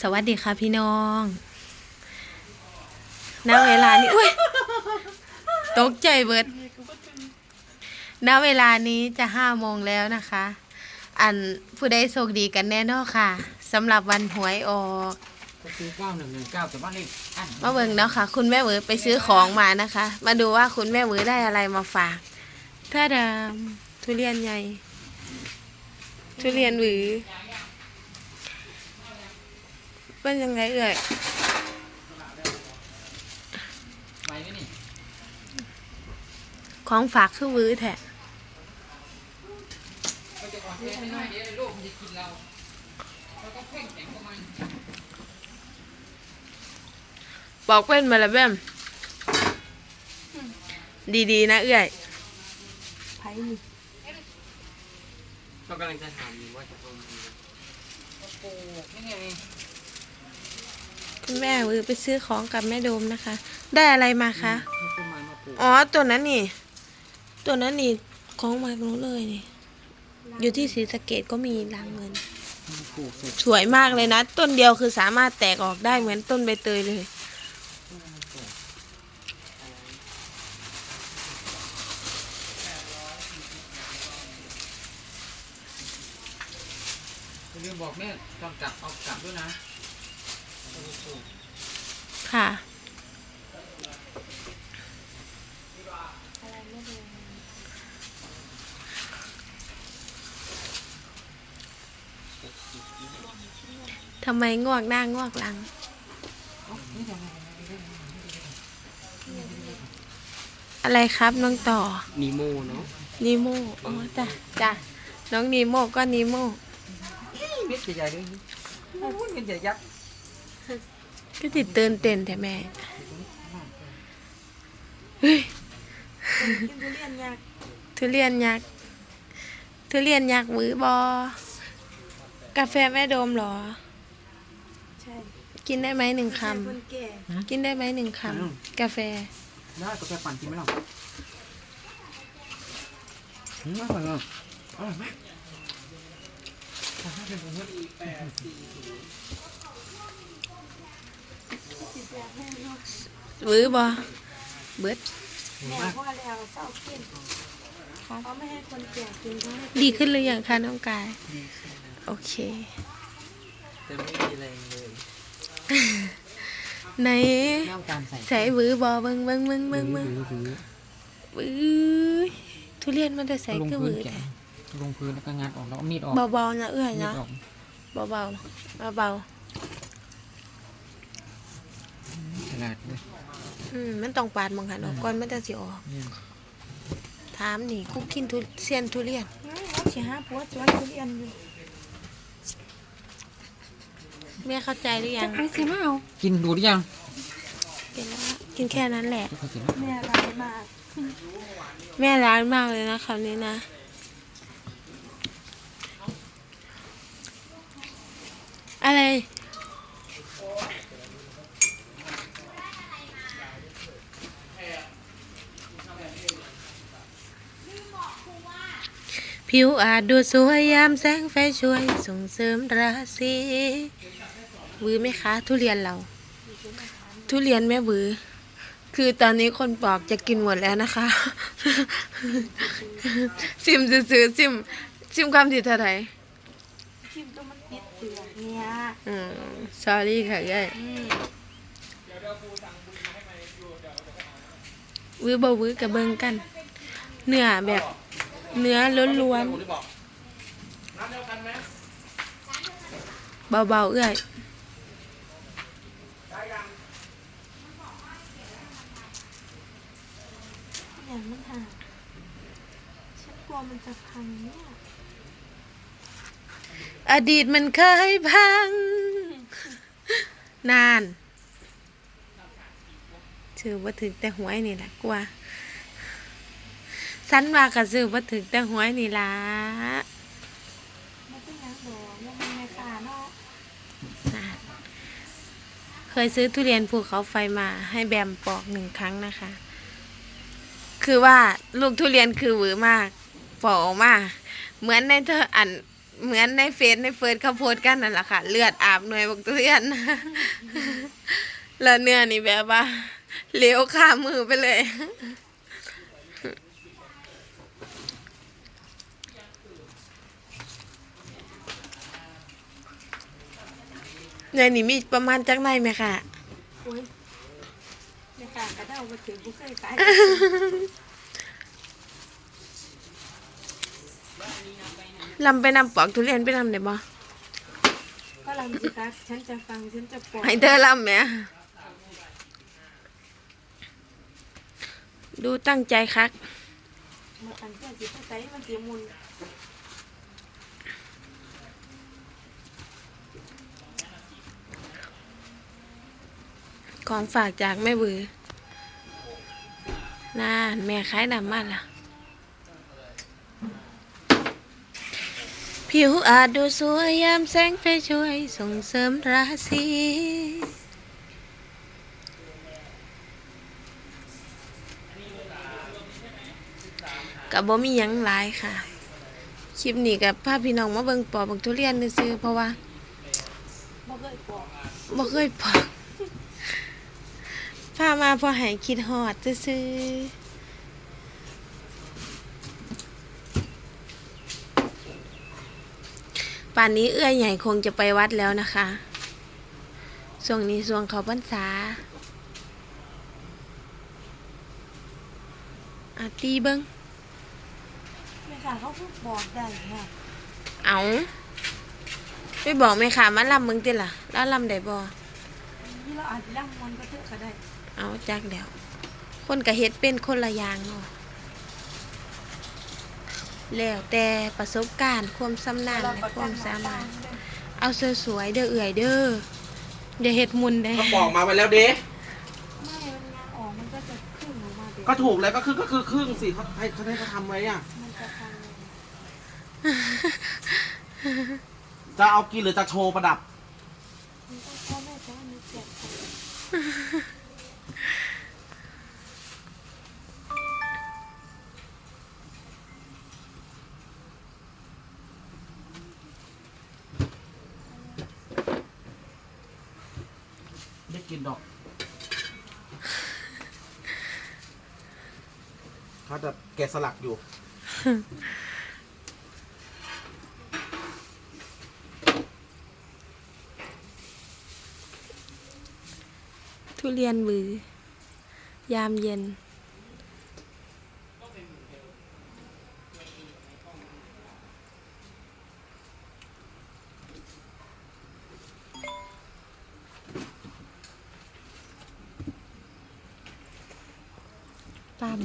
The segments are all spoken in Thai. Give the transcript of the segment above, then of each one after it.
สวัสดีค่ะพี่น้องณเวลานี้อุ้ยตกใจเบิดณเวลานี้จะห้าโมงแล้วนะคะ อันผู้ใดโชคดีกันแน่นอนค่ะสำหรับวันหวยออกก็ซื้อเก้าหนึ่งหนึ่งเก้าแต่ว่าเลขมาเบิ่งเนาะค่ะ คุณแม่เหวอไปซื้อของมานะคะ มาดูว่าคุณแม่เหวอได้อะไรมาฝากถ้าดามทุเรียนใหญ่ทุเรียนหวือ เป็นยังไงเอ่ยไปไหมนี่ของฝากคือหวือแท้ก็จะอ่อนแรงน้อยๆเดี๋ยวลูกมันจะกินเราเราต้องเพ่งแข็งกับมันบอกเป็นมาแล้วแบมดีๆ นะเอ่ยไผ่นี่เรากำลังจะถามอยู่ว่าจะเอายังไงโอ้โหนี่ไง คุณ แม่หวือไปซื้อของกับแม่โดมนะคะ ได้อะไรมาคะนี่ต้นไม้มาปลูกอ๋อตัวนั้นนี่ ตัวนั้นนี่ของมาหนูเลยนี่ อยู่ที่ศรีสะเกดก็มีรางเงิน มาปลูกเสร็จสวยมากเลยนะ ต้นเดียวคือสามารถแตกออกได้เหมือนต้นใบเตยเลย อย่าลืมบอกแม่ต้องกลับเอากลับด้วยนะเอาไปปลูก ค่ะทำไมงวกหน้างวกหลัง อะไรครับน้องต่อ นีโมเนาะนีโมอ๋อจ้ะจ้ะน้องนีโมก็นีโมเม็ดใหญ่ๆด้ กษ์ก็ติดเตือนเต้นแต่แม่เฮ้ยกินทุเรียนยากทุเรียนยักษ์ทุเรียนยักษ์มือบอกาแฟแม่โดมเหรอ ใช่กินได้ไหมหนึ่งคแค่คนแก่ำกินได้ไหมหนึ่งคำกาแฟ ได้กาแฟปั่นกินไหมล่ะอืมอร่อยอะอร่อยมาก ขอให้เป็นผมเนี่ยมือบอเบิดแม่พ่อแล้วเศร้ากินเขาไม่ให้คนแก่กินเขาให้ดีขึ้นหรือยังคะน้องกาย ดีขึ้นแล้วโอเค แต่ไม่มีแรงเลยไหนน้ำตาลใส่ใส่บือบอเบิงเบิงเบิงเบิงเบิงหรือบือทุเรียนมันจะใส่ลงคือพื้บืนอแกะแต่ลงพื้นแล้วก็งัดออกแล้วเอามีดออกเบาๆนะเอื้อยมีดนะออกเบาๆเบาฉ ลาดเลยๆอืมมันต้องปาดมังหันออกก่อนมันจะสิออก เนี่ยถามนี่คุกกินทุเซียนทุเรียนเขาสิหาผัวสวนทุเรียนอยู่แม่เข้าใจหรือยังอังสิมาเอากินดูหรือยังกินแล้วกินแค่นั้นแหละเขากินแล้วแม่ร้ายมากแม่ร้านมากเลยนะคำนี้นะ ผิวอาจดูสวยยามแสงไฟช่วยส่งเสริมราศีวือไหมคะ ทุเรียนเรา ทุเรียนแม่วือ คือตอนนี้คนปอกจะกินหมดแล้วนะคะ ซิมซื้อๆซิมซิมความผิดเท่าไหร่ชิมตัวมันติดเปลือกเนี่ยอืม sorry ค่ะยายอืมวื้อบ่วื้อกับเบิงกัน เนื้อแบบ เนื้อล้วนๆเบาๆเอื้อยเนี่ยมันห่างฉันกลัวมันจะพังเนี่ยอดีตมันเคยพัง นานชื่อว่าถึงแต่หวยนี่แหละกลัว สันว่ากับซื้อว่าถึงแต่หวยนี่ล่ะเคยซื้อทุเรียนภูเขาไฟมาให้แบมปอกหนึ่งครั้งนะคะ คือว่าลูกทุเรียนคือหวือมากปอกออกมา เหมือนในเธออันเหมือนในเฟซในเฟิร์สเขาโพสกันนั่นแหละค่ะ เลือดอาบหน่วยบักทุเรียนแล้วเนื้อนี่แบบว่าเลี้ยวข้ามมือไปเลย เนื้อนี่มีประมาณจักในไหมค่ะโอ้ยในการกระเด้ามาถึงกูเคยขายลำไปนำปอกทุเรียนไปนำได้บ่ก็ลำสิคะฉันจะฟังฉันจะปล่อยให้เธอลำไหมดูตั้งใจคักมาตั้งเพื่อนสิเข้าใจมันเสียมูล ของฝากจากแม่บือน่านแม่ขายดำมากล่ะ ผิวอาจดูสวยยามแสงไฟช่วยส่งเสริมราศีกับบ่มียังหลายค่ะ คลิปนี้กับพาพพี่น้องมาเบิ่งปอบักทุเรียนซื้อเพราะว่าบ่เคยบอกบ่เคยปอก พามาพอให้คิดฮอดซื้อๆป่านนี้เอื้อยใหญ่คงจะไปวัดแล้วนะคะช่วงนี้ช่วงเขาพรรษาอาตีเบิ้งในการเขาพูดบอกได้ค่ะเอาไปบอกแม่ค่ะมาลำมึงติล่ะแล้วลำได้บ่ที่เราอาจจะร่ำมันก็เถอะก็ได้ เอาจักแล้ว คนกะเฮ็ดเป็นคนละอย่างเนาะแล้วแต่ประสบการณ์ความสำนาญและความสามารถ เอาสวยๆเด้อเอื่อยเด้ออย่าเฮ็ดมุนได้ก็บอกมาไปแล้วเด้ไม่มันงานออกมันก็จะขึ้นออกมาเด็กก็ถูกแล้วก็คือก็คือครึ่งสิเขาให้เขาให้เขาทำไว้อะมันจะทำเลยจะเอากินหรือจะโชว์ประดับมันก็พ่อแม่จะมันเจ็บ ได้กินดอก เขาจะแกะสลักอยู่ ทุเรียนมือ ยามเย็น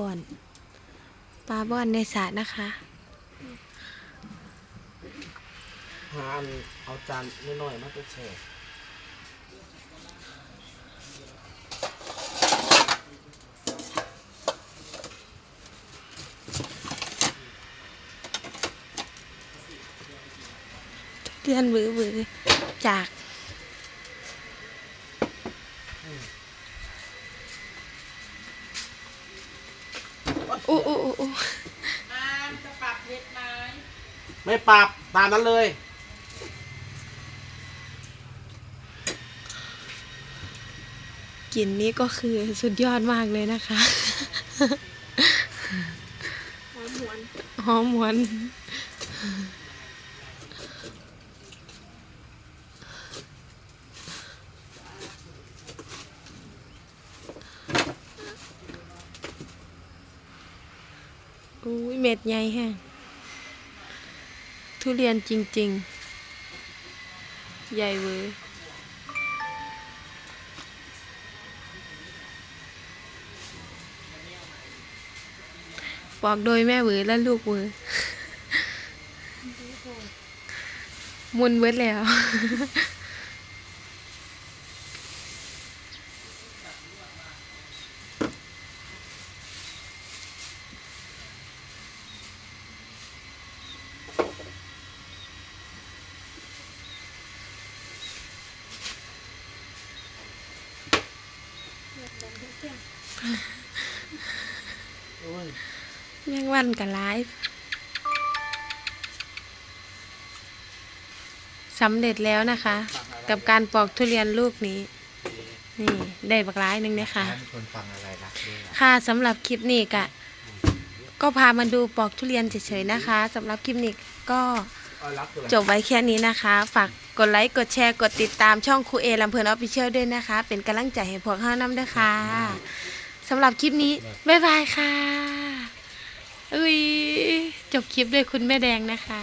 บอน ปลาบอนในสระนะคะ หาอันเอาจานน้อยๆมาไปแช่เดือนบือบือจาก อู้อู้อู้อู้ไม่ปรับตามนั้นเลย กลิ่นนี้ก็คือสุดยอดมากเลยนะคะ หอมหวนหอมหวน อุ้ยเม็ดใหญ่แฮะทุเรียนจริง ๆ ใหญ่เวอร์ปอกโดยแม่เวอร์และลูกเวอร์มุนเวิร์แล้ว แมงวันกับไลฟ์สำเร็จแล้วนะคะ กับการปอกทุเรียนลูกนี้ นี่ได้บักร้ายหนึ่งเนี่ยค่ะมีคนฟังอะไรรักด้วยอะค่ะสำหรับคลิปนี้กะ ก็พามาดูปอกทุเรียนเฉยๆนะคะสำหรับคลิปนี้ก็ เออรักคืออะไรจบไว้แค่นี้นะคะ ฝากกดไลค์กดแชร์กดติดตามช่องครูเอลำเพลินออฟฟิเชียลด้วยนะคะ เป็นกำลังใจให้พวกเราน้ำด้วยค่ะสำหรับคลิปนี้ บ๊ายบายค่ะอุ้ยจบคลิปด้วยคุณแม่แดงนะคะ